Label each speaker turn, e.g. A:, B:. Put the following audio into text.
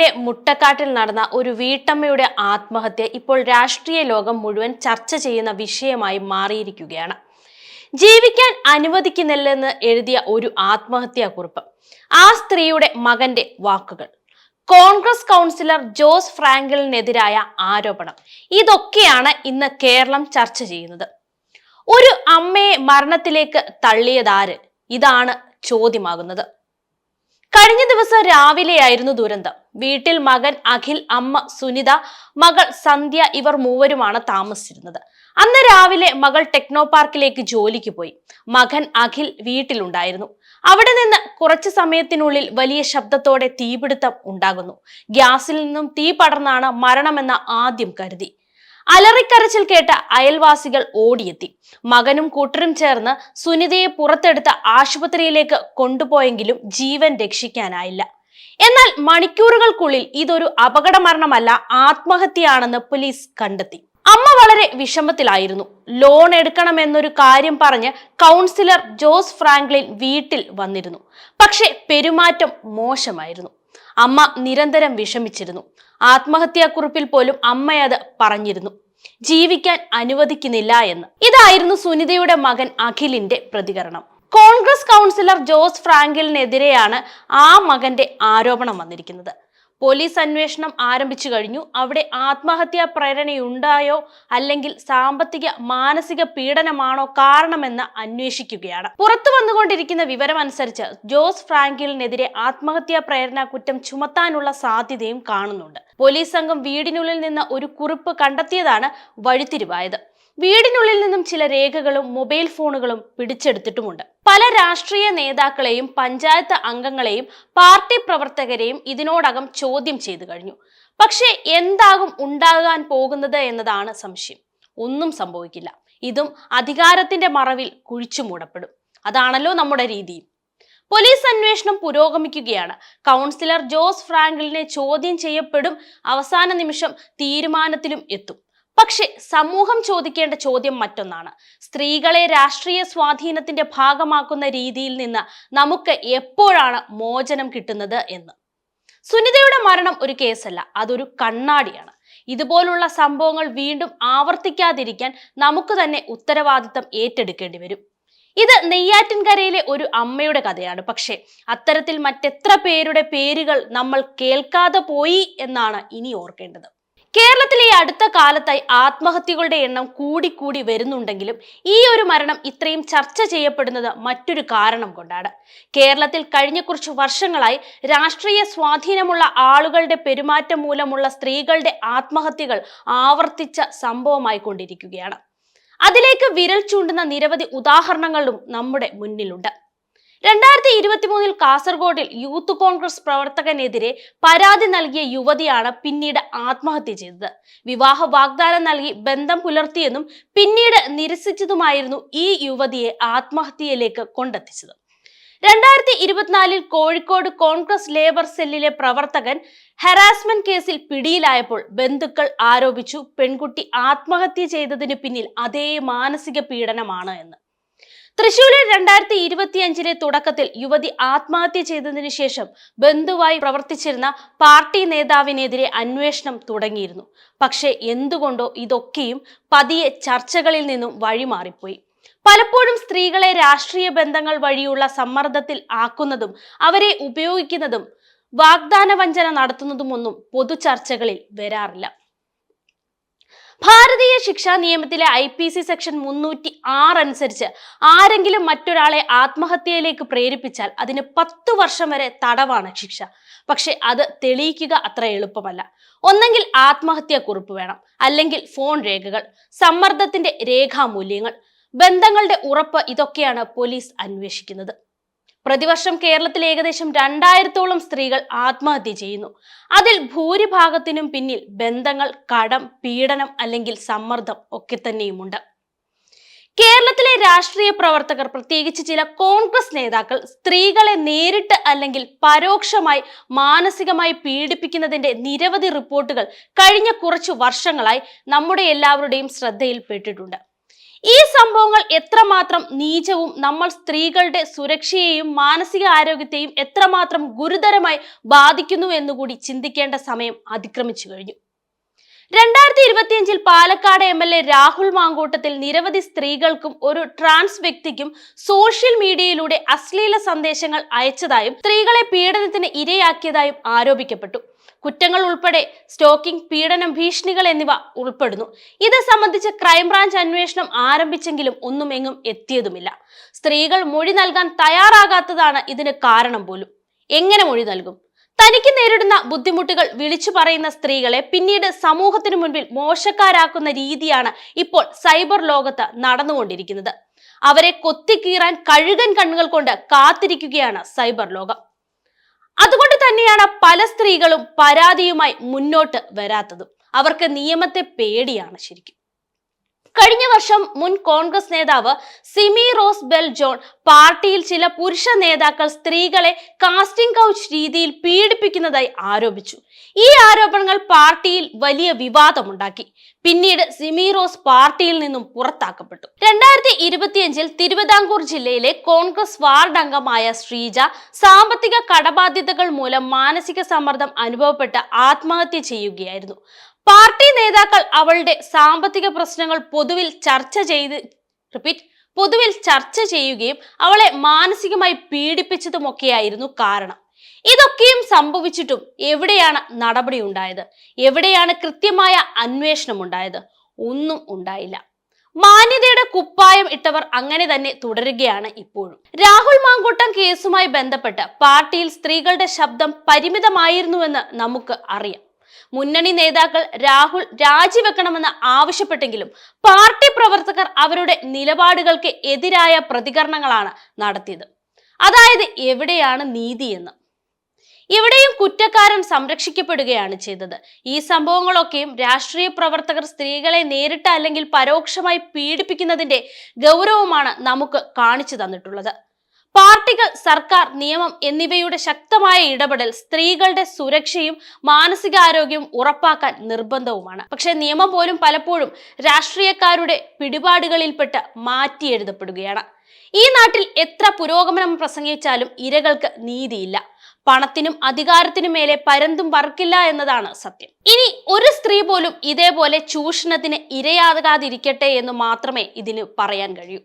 A: ജില്ലയിലെ മുട്ടക്കാട്ടിൽ നടന്ന ഒരു വീട്ടമ്മയുടെ ആത്മഹത്യ ഇപ്പോൾ രാഷ്ട്രീയ ലോകം മുഴുവൻ ചർച്ച ചെയ്യുന്ന വിഷയമായി മാറിയിരിക്കുകയാണ്. ജീവിക്കാൻ അനുവദിക്കുന്നില്ലെന്ന് എഴുതിയ ഒരു ആത്മഹത്യാ കുറിപ്പ്. ആ സ്ത്രീയുടെ മകന്റെ വാക്കുകൾ. കോൺഗ്രസ് കൗൺസിലർ ജോസ് ഫ്രാങ്കലിനെതിരായ ആരോപണം. ഇതൊക്കെയാണ് ഇന്ന് കേരളം ചർച്ച ചെയ്യുന്നത്. ഒരു അമ്മയെ മരണത്തിലേക്ക് തള്ളിയതാര്? ഇതാണ് ചോദ്യമാകുന്നത്. കഴിഞ്ഞ ദിവസം രാവിലെയായിരുന്നു ദുരന്തം. വീട്ടിൽ മകൻ അഖിൽ അമ്മ സുനിത മകൾ സന്ധ്യ ഇവർ മൂവരുമാണ് താമസിച്ചിരുന്നത്. അന്ന് രാവിലെ മകൾ ടെക്നോ പാർക്കിലേക്ക് ജോലിക്ക് പോയി. മകൻ അഖിൽ വീട്ടിലുണ്ടായിരുന്നു. അവിടെ നിന്ന് കുറച്ചു സമയത്തിനുള്ളിൽ വലിയ ശബ്ദത്തോടെ തീപിടുത്തം ഉണ്ടാകുന്നു. ഗ്യാസിൽ നിന്നും തീ പടർന്നാണ് മരണമെന്ന ആദ്യം കരുതി. അലറിക്കരച്ചിൽ കേട്ട അയൽവാസികൾ ഓടിയെത്തി. മകനും കൂട്ടരും ചേർന്ന് സുനിതയെ പുറത്തെടുത്ത ആശുപത്രിയിലേക്ക് കൊണ്ടുപോയെങ്കിലും ജീവൻ രക്ഷിക്കാനായില്ല. എന്നാൽ മണിക്കൂറുകൾക്കുള്ളിൽ ഇതൊരു അപകട മരണമല്ല ആത്മഹത്യയാണെന്ന് പോലീസ് കണ്ടെത്തി. അമ്മ വളരെ വിഷമത്തിലായിരുന്നു. ലോൺ എടുക്കണമെന്നൊരു കാര്യം പറഞ്ഞ് കൗൺസിലർ ജോസ് ഫ്രാങ്ക്ലിൻ വീട്ടിൽ വന്നിരുന്നു. പക്ഷെ പെരുമാറ്റം മോശമായിരുന്നു. അമ്മ നിരന്തരം വിഷമിച്ചിരുന്നു. ആത്മഹത്യാക്കുറിപ്പിൽ പോലും അമ്മയത് പറഞ്ഞിരുന്നു. ജീവിക്കാൻ അനുവദിക്കുന്നില്ല എന്ന്. ഇതായിരുന്നു സുനിതയുടെ മകൻ അഖിലിന്റെ പ്രതികരണം. കോൺഗ്രസ് കൗൺസിലർ ജോസ് ഫ്രാങ്കലിനെതിരെയാണ് ആ മകന്റെ ആരോപണം വന്നിരിക്കുന്നത്. പോലീസ് അന്വേഷണം ആരംഭിച്ചു കഴിഞ്ഞു. അവിടെ ആത്മഹത്യാ പ്രേരണയുണ്ടായോ അല്ലെങ്കിൽ സാമ്പത്തിക മാനസിക പീഡനമാണോ കാരണമെന്ന് അന്വേഷിക്കുകയാണ്. പുറത്തു വന്നുകൊണ്ടിരിക്കുന്ന വിവരം അനുസരിച്ച് ജോസ് ഫ്രാങ്കിലിനെതിരെ ആത്മഹത്യാ പ്രേരണ കുറ്റം ചുമത്താനുള്ള സാധ്യതയും കാണുന്നുണ്ട്. പോലീസ് സംഘം വീടിനുള്ളിൽ നിന്ന് ഒരു കുറിപ്പ് കണ്ടെത്തിയതാണ് വഴിത്തിരിവായത്. വീടിനുള്ളിൽ നിന്നും ചില രേഖകളും മൊബൈൽ ഫോണുകളും പിടിച്ചെടുത്തിട്ടുമുണ്ട്. പല രാഷ്ട്രീയ നേതാക്കളെയും പഞ്ചായത്ത് അംഗങ്ങളെയും പാർട്ടി പ്രവർത്തകരെയും ഇതിനോടകം ചോദ്യം ചെയ്തു കഴിഞ്ഞു. പക്ഷേ എന്താകും ഉണ്ടാകാൻ പോകുന്നത് എന്നതാണ് സംശയം. ഒന്നും സംഭവിക്കില്ല. ഇതും അധികാരത്തിന്റെ മറവിൽ കുഴിച്ചു മൂടപ്പെടും. അതാണല്ലോ നമ്മുടെ രീതി. പോലീസ് അന്വേഷണം പുരോഗമിക്കുകയാണ്. കൗൺസിലർ ജോസ് ഫ്രാങ്കലിനെ ചോദ്യം ചെയ്യപ്പെടും. അവസാന നിമിഷം തീരുമാനത്തിലും എത്തും. പക്ഷെ സമൂഹം ചോദിക്കേണ്ട ചോദ്യം മറ്റൊന്നാണ്. സ്ത്രീകളെ രാഷ്ട്രീയ സ്വാധീനത്തിന്റെ ഭാഗമാക്കുന്ന രീതിയിൽ നിന്ന് നമുക്ക് എപ്പോഴാണ് മോചനം കിട്ടുന്നത് എന്ന്. സുനിതയുടെ മരണം ഒരു കേസല്ല അതൊരു കണ്ണാടിയാണ്. ഇതുപോലുള്ള സംഭവങ്ങൾ വീണ്ടും ആവർത്തിക്കാതിരിക്കാൻ നമുക്ക് തന്നെ ഉത്തരവാദിത്തം ഏറ്റെടുക്കേണ്ടി വരും. ഇത് നെയ്യാറ്റിൻകരയിലെ ഒരു അമ്മയുടെ കഥയാണ്. പക്ഷേ അത്തരത്തിൽ മറ്റെത്ര പേരുടെ പേരുകൾ നമ്മൾ കേൾക്കാതെ പോയി എന്നാണ് ഇനി ഓർക്കേണ്ടത്. കേരളത്തിലെ ഈ അടുത്ത കാലത്തായി ആത്മഹത്യകളുടെ എണ്ണം കൂടിക്കൂടി വരുന്നുണ്ടെങ്കിലും ഈ ഒരു മരണം ഇത്രയും ചർച്ച ചെയ്യപ്പെടുന്നത് മറ്റൊരു കാരണം കൊണ്ടാണ്. കേരളത്തിൽ കഴിഞ്ഞ കുറച്ച് വർഷങ്ങളായി രാഷ്ട്രീയ സ്വാധീനമുള്ള ആളുകളുടെ പെരുമാറ്റം മൂലമുള്ള സ്ത്രീകളുടെ ആത്മഹത്യകൾ ആവർത്തിച്ച സംഭവമായി കൊണ്ടിരിക്കുകയാണ്. അതിലേക്ക് വിരൽ ചൂണ്ടുന്ന നിരവധി ഉദാഹരണങ്ങളും നമ്മുടെ മുന്നിലുണ്ട്. രണ്ടായിരത്തി ഇരുപത്തി മൂന്നിൽ കാസർഗോഡിൽ യൂത്ത് കോൺഗ്രസ് പ്രവർത്തകനെതിരെ പരാതി നൽകിയ യുവതിയാണ് പിന്നീട് ആത്മഹത്യ ചെയ്തത്. വിവാഹ വാഗ്ദാനം നൽകി ബന്ധം പുലർത്തിയെന്നും പിന്നീട് നിരസിച്ചതുമായിരുന്നു ഈ യുവതിയെ ആത്മഹത്യയിലേക്ക് കൊണ്ടെത്തിച്ചത്. രണ്ടായിരത്തി ഇരുപത്തിനാലിൽ കോഴിക്കോട് കോൺഗ്രസ് ലേബർ സെല്ലിലെ പ്രവർത്തകൻ ഹരാസ്മെന്റ് കേസിൽ പിടിയിലായപ്പോൾ ബന്ധുക്കൾ ആരോപിച്ചു പെൺകുട്ടി ആത്മഹത്യ ചെയ്തതിന് പിന്നിൽ അതേ മാനസിക പീഡനമാണ് എന്ന്. തൃശൂരിൽ രണ്ടായിരത്തി ഇരുപത്തിയഞ്ചിലെ തുടക്കത്തിൽ യുവതി ആത്മഹത്യ ചെയ്തതിനു ശേഷം ബന്ധുവായി പ്രവർത്തിച്ചിരുന്ന പാർട്ടി നേതാവിനെതിരെ അന്വേഷണം തുടങ്ങിയിരുന്നു. പക്ഷേ എന്തുകൊണ്ടോ ഇതൊക്കെയും പതിയെ ചർച്ചകളിൽ നിന്നും വഴിമാറിപ്പോയി. പലപ്പോഴും സ്ത്രീകളെ രാഷ്ട്രീയ ബന്ധങ്ങൾ വഴിയുള്ള സമ്മർദ്ദത്തിൽ ആക്കുന്നതും അവരെ ഉപയോഗിക്കുന്നതും വാഗ്ദാന വഞ്ചന നടത്തുന്നതുമൊന്നും പൊതു ചർച്ചകളിൽ വരാറില്ല. ഭാരതീയ ശിക്ഷാ നിയമത്തിലെ ഐ പി സി സെക്ഷൻ മുന്നൂറ്റി ആറ് അനുസരിച്ച് ആരെങ്കിലും മറ്റൊരാളെ ആത്മഹത്യയിലേക്ക് പ്രേരിപ്പിച്ചാൽ അതിന് പത്ത് വർഷം വരെ തടവാണ് ശിക്ഷ. പക്ഷെ അത് തെളിയിക്കുക അത്ര എളുപ്പമല്ല. ഒന്നെങ്കിൽ ആത്മഹത്യാ കുറിപ്പ് വേണം. അല്ലെങ്കിൽ ഫോൺ രേഖകൾ സമ്മർദ്ദത്തിന്റെ രേഖാമൂല്യങ്ങൾ ബന്ധങ്ങളുടെ ഉറപ്പ് ഇതൊക്കെയാണ് പോലീസ് അന്വേഷിക്കുന്നത്. പ്രതിവർഷം കേരളത്തിൽ ഏകദേശം രണ്ടായിരത്തോളം സ്ത്രീകൾ ആത്മഹത്യ ചെയ്യുന്നു. അതിൽ ഭൂരിഭാഗത്തിനും പിന്നിൽ ബന്ധങ്ങൾ കടം പീഡനം അല്ലെങ്കിൽ സമ്മർദ്ദം ഒക്കെ തന്നെയുമുണ്ട്. കേരളത്തിലെ രാഷ്ട്രീയ പ്രവർത്തകർ പ്രത്യേകിച്ച് ചില കോൺഗ്രസ് നേതാക്കൾ സ്ത്രീകളെ നേരിട്ട് അല്ലെങ്കിൽ പരോക്ഷമായി മാനസികമായി പീഡിപ്പിക്കുന്നതിന്റെ നിരവധി റിപ്പോർട്ടുകൾ കഴിഞ്ഞ കുറച്ചു വർഷങ്ങളായി നമ്മുടെ എല്ലാവരുടെയും ശ്രദ്ധയിൽപ്പെട്ടിട്ടുണ്ട്. ഈ സംഭവങ്ങൾ എത്രമാത്രം നീചവും നമ്മൾ സ്ത്രീകളുടെ സുരക്ഷയെയും മാനസിക ആരോഗ്യത്തെയും എത്രമാത്രം ഗുരുതരമായി ബാധിക്കുന്നു എന്നുകൂടി ചിന്തിക്കേണ്ട സമയം അതിക്രമിച്ചു കഴിഞ്ഞു. രണ്ടായിരത്തി ഇരുപത്തിയഞ്ചിൽ Palakkad M L A Rahul Mamkootathil നിരവധി സ്ത്രീകൾക്കും ഒരു ട്രാൻസ് വ്യക്തിക്കും സോഷ്യൽ മീഡിയയിലൂടെ അശ്ലീല സന്ദേശങ്ങൾ അയച്ചതായും സ്ത്രീകളെ പീഡനത്തിന് ഇരയാക്കിയതായും ആരോപിക്കപ്പെട്ടു. കുറ്റങ്ങൾ ഉൾപ്പെടെ സ്റ്റോക്കിംഗ് പീഡനം ഭീഷണികൾ എന്നിവ ഉൾപ്പെടുന്നു. ഇത് സംബന്ധിച്ച് ക്രൈംബ്രാഞ്ച് അന്വേഷണം ആരംഭിച്ചെങ്കിലും ഒന്നും എങ്ങും എത്തിയതുമില്ല. സ്ത്രീകൾ മൊഴി നൽകാൻ തയ്യാറാകാത്തതാണ് ഇതിന് കാരണം പോലും. എങ്ങനെ മൊഴി നൽകും? തനിക്ക് നേരിടുന്ന ബുദ്ധിമുട്ടുകൾ വിളിച്ചു പറയുന്ന സ്ത്രീകളെ പിന്നീട് സമൂഹത്തിനു മുൻപിൽ മോശക്കാരാക്കുന്ന രീതിയാണ് ഇപ്പോൾ സൈബർ ലോകത്ത് നടന്നുകൊണ്ടിരിക്കുന്നത്. അവരെ കൊത്തിക്കീറാൻ കഴുകൻ കണ്ണുകൾ കൊണ്ട് കാത്തിരിക്കുകയാണ് സൈബർ ലോകം. അതുകൊണ്ട് തന്നെയാണ് പല സ്ത്രീകളും പരാതിയുമായി മുന്നോട്ട് വരാത്തതും. അവർക്ക് നിയമത്തെ പേടിയാണ് ശരിക്കും. കഴിഞ്ഞ വർഷം മുൻ കോൺഗ്രസ് നേതാവ് സിമി റോസ് ബെൽ ജോൺ പാർട്ടിയിൽ ചില പുരുഷ നേതാക്കൾ സ്ത്രീകളെ കാസ്റ്റിംഗ് കൗച്ച് രീതിയിൽ പീഡിപ്പിക്കുന്നതായി ആരോപിച്ചു. ഈ ആരോപണങ്ങൾ പാർട്ടിയിൽ വലിയ വിവാദമുണ്ടാക്കി. പിന്നീട് സിമി റോസ് പാർട്ടിയിൽ നിന്നും പുറത്താക്കപ്പെട്ടു. രണ്ടായിരത്തി ഇരുപത്തിയഞ്ചിൽ തിരുവിതാംകൂർ ജില്ലയിലെ കോൺഗ്രസ് വാർഡ് അംഗമായ ശ്രീജ സാമ്പത്തിക കടബാധ്യതകൾ മൂലം മാനസിക സമ്മർദ്ദം അനുഭവപ്പെട്ട് ആത്മഹത്യ ചെയ്യുകയായിരുന്നു. പാർട്ടി നേതാക്കൾ അവളുടെ സാമ്പത്തിക പ്രശ്നങ്ങൾ പൊതുവിൽ ചർച്ച ചെയ്ത് റിപ്പീറ്റ് പൊതുവിൽ ചർച്ച ചെയ്യുകയും അവളെ മാനസികമായി പീഡിപ്പിച്ചതുമൊക്കെയായിരുന്നു കാരണം. ഇതൊക്കെയും സംഭവിച്ചിട്ടും എവിടെയാണ് നടപടി ഉണ്ടായത്? എവിടെയാണ് കൃത്യമായ അന്വേഷണം ഉണ്ടായത്? ഒന്നും ഉണ്ടായില്ല. മാന്യതയുടെ കുപ്പായം ഇട്ടവർ അങ്ങനെ തന്നെ തുടരുകയാണ് ഇപ്പോഴും. രാഹുൽ മാങ്കൂട്ടം കേസുമായി ബന്ധപ്പെട്ട് പാർട്ടിയിൽ സ്ത്രീകളുടെ ശബ്ദം പരിമിതമായിരുന്നുവെന്ന് നമുക്ക് അറിയാം. മുന്നണി നേതാക്കൾ രാഹുൽ രാജിവെക്കണമെന്ന് ആവശ്യപ്പെട്ടെങ്കിലും പാർട്ടി പ്രവർത്തകർ അവരുടെ നിലപാടുകൾക്ക് എതിരായ പ്രതികരണങ്ങളാണ് നടത്തിയത്. അതായത് എവിടെയാണ് നീതി എന്ന് ഇവിടെയും കുറ്റക്കാരൻ സംരക്ഷിക്കപ്പെടുകയാണ് ചെയ്തത്. ഈ സംഭവങ്ങളൊക്കെയും രാഷ്ട്രീയ പ്രവർത്തകർ സ്ത്രീകളെ നേരിട്ട് അല്ലെങ്കിൽ പരോക്ഷമായി പീഡിപ്പിക്കുന്നതിന്റെ ഗൗരവമാണ് നമുക്ക് കാണിച്ചു തന്നിട്ടുള്ളത്. പാർട്ടികൾ സർക്കാർ നിയമം എന്നിവയുടെ ശക്തമായ ഇടപെടൽ സ്ത്രീകളുടെ സുരക്ഷയും മാനസികാരോഗ്യവും ഉറപ്പാക്കാൻ നിർബന്ധവുമാണ്. പക്ഷെ നിയമം പോലും പലപ്പോഴും രാഷ്ട്രീയക്കാരുടെ പിടിപാടുകളിൽപ്പെട്ട് മാറ്റിയെഴുതപ്പെടുകയാണ് ഈ നാട്ടിൽ എത്ര പുരോഗമനം പ്രസംഗിച്ചാലും ഇരകൾക്ക് നീതിയില്ല. പണത്തിനും അധികാരത്തിനും മേലെ പരന്തും പറക്കില്ല എന്നതാണ് സത്യം. ഇനി ഒരു സ്ത്രീ പോലും ഇതേപോലെ ചൂഷണത്തിന് ഇരയാകാതിരിക്കട്ടെ എന്ന് മാത്രമേ ഇതിന് പറയാൻ കഴിയൂ.